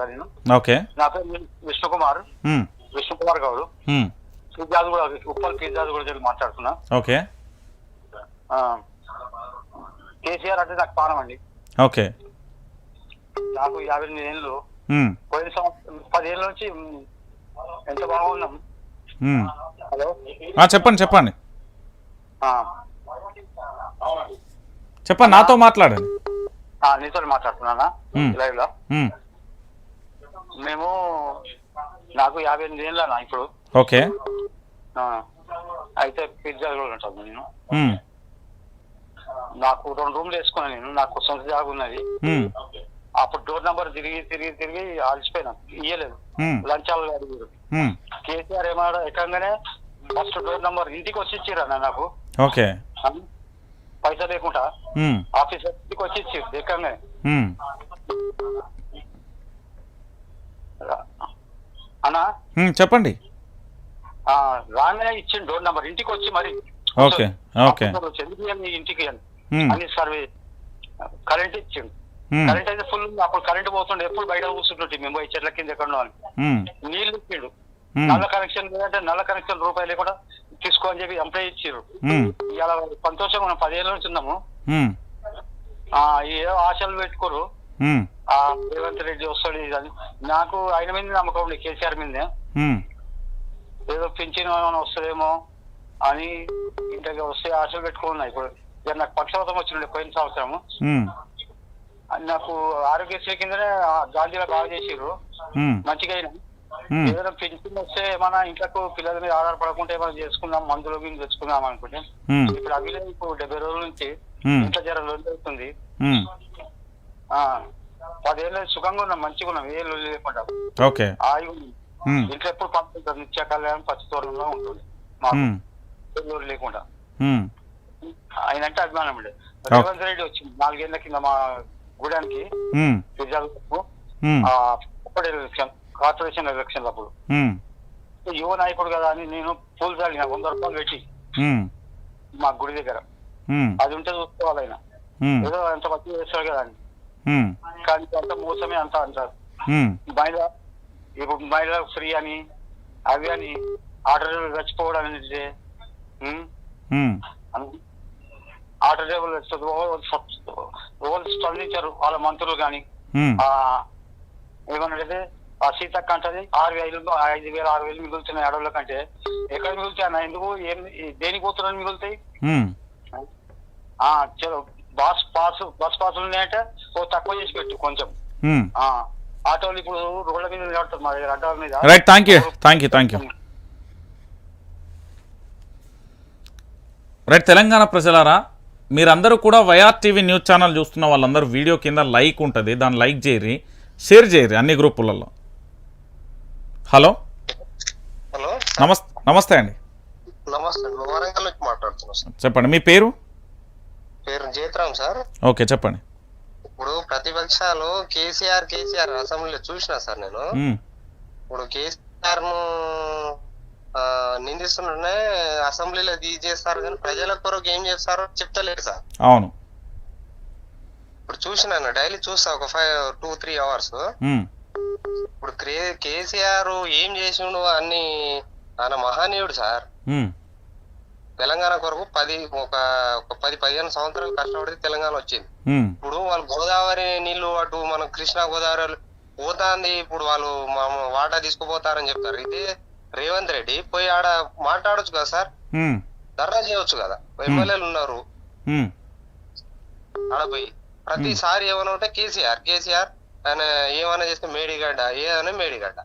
మాట్లాడతా నేను. ఓకే. నా పేరు విష్ణుకుమార్. విష్ణుకుమార్ గౌడ్. పిజ్జాది కూడా ఉప్పల్ పిజ్జాది కూడా చెప్పి మాట్లాడుతున్నా. ఓకే. ఆ, కేసీఆర్ అంటే నాకు పానం అండి. ఓకే. నాకు యాభై ఎనిమిది ఏళ్ళు. పోయిన సంవత్సరం పదేళ్ళ నుంచి ఎంత బాగున్నాం. హలో. చెప్పండి చెప్పండి. ఆ, చెప్పండి నాతో మాట్లాడండి. నీతో మాట్లాడుతున్నానా. లైవ్లో మేము నాకు యాభై ఎనిమిది ఏళ్ళ ఇప్పుడు. ఓకే. ఆ, అయితే పిజ్జా కూడా ఉంటాను నేను. నాకు రెండు రూమ్లు వేసుకున్నాను నేను నాకు సొంత జాగా ఉన్నది. అప్పుడు డోర్ నంబర్ తిరిగి తిరిగి తిరిగి అలసిపోయినా ఇయ్యలేదు. ఉమ్, లంచాలు అడిగారు కేసీఆర్ ఏమన్నా ఎక్కగానే ఫస్ట్ డోర్ నంబర్ ఇంటికి వచ్చి ఇచ్చిరా నాకు. ఓకే. ఆ, పైసా లేకుండా. ఉమ్, ఆఫీసర్ ఇంటికి వచ్చి ఇచ్చి ఎక్కగానే. అన్నా? చెప్పండి. ఆ, రాగానే ఇచ్చిండు డోర్ నంబర్ ఇంటికి వచ్చి మరి ఓకే ఓకే. ఎందుకు ఇంటికి అని సర్వే కరెంట్ ఇచ్చిండు. కరెంట్ అయితే ఫుల్ అప్పుడు కరెంట్ పోతుండే ఎప్పుడు బయట కూర్చుంటుంటే మేము చెట్ల కింద ఎక్కడో నీళ్ళు ఇచ్చిండు. నల్ల కనెక్షన్ లేదంటే నల్ల కనెక్షన్ రూపాయలు లేకుండా తీసుకో అని చెప్పి ఎంప్లాయ్ ఇచ్చారు ఇలా సంతోషంగా మనం పదిహేను నుంచి ఉన్నాము. ఏదో ఆశలు పెట్టుకోరు. రేవంత్ రెడ్డి వస్తాడు ఇది అని. నాకు ఆయన మీద నమ్మకం ఉంది కేసీఆర్ మీదే ఏదో ఏమైనా వస్తుందేమో అని ఇంటికి వస్తే ఆశలు పెట్టుకున్నా ఇప్పుడు ఇక నాకు పక్షవాతం వచ్చిండే పోయిన సంవత్సరము. నాకు ఆరోగ్యశ్రీ కిందనే గాంధీలో బాగా చేసిర్రు. మంచిగా అయినా. ఏదైనా పెన్షన్ వస్తే ఏమైనా ఇంట్లోకి పిల్లల మీద ఆధారపడకుండా ఏమైనా చేసుకుందాం మందులు గిన్నెలు తెచ్చుకుందాం అనుకుంటే. ఇప్పుడు అవి. ఇప్పుడు డెబ్బై రోజుల నుంచి ఇంట్లో అవుతుంది ఉమ్, ఆ. పదేళ్ళు సుఖంగా ఉన్నాం మంచిగా ఉన్నాం ఏ లొల్లి లేకుండా. ఓకే. ఇంట్లో ఎప్పుడు పంపుతుంది నిత్య కళ్యాణం పచ్చితోరణంలో ఉంటుంది. మాకు లొల్లి లేకుండా. ఆయన అంటే అభిమానం అండి. రేవంత్ రెడ్డి వచ్చింది. నాలుగేళ్ళ కింద మా గుడానికి అప్పుడు ఎలక్షన్ కార్పొరేషన్ ఎలక్షన్ అప్పుడు. యువ నాయకుడు కదా అని నేను పూలు చల్లిన వంద రూపాయలు పెట్టి మా గుడి దగ్గర. అది ఉంటే చూసుకోవాలి ఆయన. ఏదో ఎంత మంచి చేస్తాడు కదా అని కానీ అంత మోసమే అంత అంటారు. మహిళ ఇప్పుడు మహిళ ఫ్రీ అని అవి అని ఆర్డర్ చచ్చిపోవడం అనేది ఆర్డర్ డ్రైవర్లు రోజు స్పందించారు వాళ్ళ మంత్రులు కానీ. ఉమ్, ఆ సీతక్క అంటది ఆరు వేలు ఐదు వేలు ఆరు వేలు మిగులుతున్నాయి అడవుల కంటే. ఎక్కడ మిగులుతాయి అన్న? ఎందుకు? ఏం దేనికి పోతున్నాయి మిగులుతాయి? చలో బస్ పాస్ బస్ పాసులు ఉన్నాయంటే ఓ తక్కువ చేసి పెట్టు కొంచెం. ఆటోలు ఇప్పుడు రోడ్ల మీద నడుపుతారు మా దగ్గర అడ్డాల మీద. Right thank you thank you thank you right Telangana ప్రజలారా మీరందరూ కూడా వైఆర్ టీవీ న్యూస్ ఛానల్ చూస్తున్న వాళ్ళందరూ వీడియో కింద లైక్ ఉంటుంది దాన్ని లైక్ చేయరి షేర్ చేయరి అన్ని గ్రూపులలో. హలో? హలో. నమస్తే నమస్తే అండి. నమస్తే అండి వరంగల్ నుంచి మాట్లాడుతున్నా సార్. చెప్పండి మీ పేరు? పేరు జయత్రామ్ సార్. ఓకే చెప్పండి. ఇప్పుడు ప్రతిపక్షాలు కేసీఆర్ కేసీఆర్ అసెంబ్లీలో చూసినా సార్ నేను. ఇప్పుడు కేసీఆర్ను ఆ, నిందిస్తుంటే అసెంబ్లీలో ఇది చేస్తారు కానీ ప్రజల కొరకు ఏం చేస్తారో చెప్తలేరు సార్. అవును. ఇప్పుడు చూసినాను డైలీ చూస్తా ఒక ఫైవ్ టూ త్రీ అవర్స్. ఇప్పుడు కేసీఆర్ ఏం చేసిండు అన్ని ఆయన మహనీయుడు సార్. తెలంగాణ కొరకు పది ఒక పది పదిహేను సంవత్సరాలు కష్టపడితే తెలంగాణ వచ్చింది. ఇప్పుడు వాళ్ళు గోదావరి నీళ్ళు అటు మన కృష్ణా గోదావరి పోతాంది ఇప్పుడు వాళ్ళు మా వాటా తీసుకుపోతారని చెప్తారు. ఇదే రేవంత్ రెడ్డి పోయి ఆడ మాట్లాడొచ్చు కదా సార్? ధర్నా చేయొచ్చు కదా? ఎమ్మెల్యేలు ఉన్నారు. ఆడ పోయి ప్రతిసారి ఏమైనా ఉంటే కేసీఆర్ కేసీఆర్ ఆయన ఏమైనా చేస్తే మేడిగడ్డ ఏదైనా మేడిగడ్డ.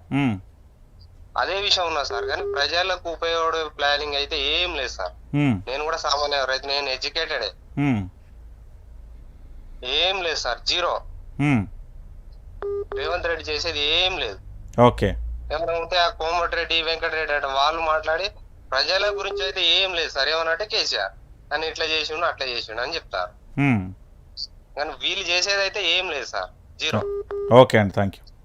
అదే విషయం ఉన్నా సార్ కానీ ప్రజలకు ఉపయోగపడే ప్లానింగ్ అయితే ఏం లేదు సార్. నేను కూడా సామాన్య రైతు నేను ఎడ్యుకేటెడే. ఏం లేదు సార్ జీరో. రేవంత్ రెడ్డి చేసేది ఏం లేదు. ఓకే. ఏమైనా ఉంటే ఆ కోమటిరెడ్డి వెంకటరెడ్డి అంటే వాళ్ళు మాట్లాడి ప్రజల గురించి అయితే ఏం లేదు సార్. ఏమనంటే కేసీఆర్. అని ఇట్లా చేసిండు అట్లా చేసిండు అని చెప్తారు. కానీ వీళ్ళు చేసేది అయితే ఏం లేదు సార్ జీరో. ఓకే అండి థ్యాంక్ యూ